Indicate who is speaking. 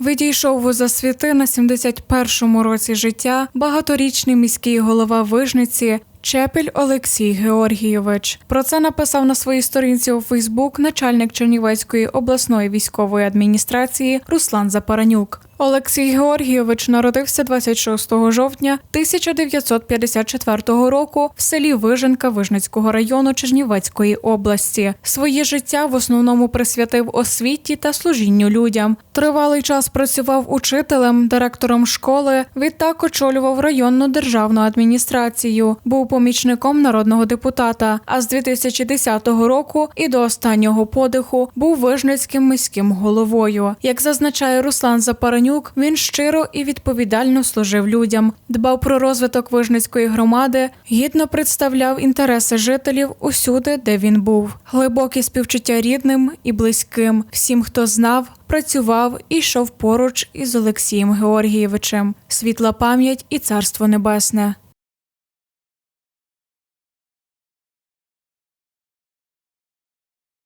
Speaker 1: Відійшов у засвіти на 71-му році життя багаторічний міський голова Вижниці Чепіль Олексій Георгійович. Про це написав на своїй сторінці у Фейсбук начальник Чернівецької обласної військової адміністрації Руслан Запаранюк. Олексій Георгійович народився 26 жовтня 1954 року в селі Виженка Вижницького району Чернівецької області. Своє життя в основному присвятив освіті та служінню людям. Тривалий час працював учителем, директором школи. Відтак очолював районну державну адміністрацію. Був помічником народного депутата. А з 2010 року і до останнього подиху був вижницьким міським головою. Як зазначає Руслан Запаранюк, він щиро і відповідально служив людям, дбав про розвиток вижницької громади, гідно представляв інтереси жителів усюди, де він був. Глибокі співчуття рідним і близьким, всім, хто знав, працював і йшов поруч із Олексієм Георгійовичем. Світла пам'ять і царство небесне.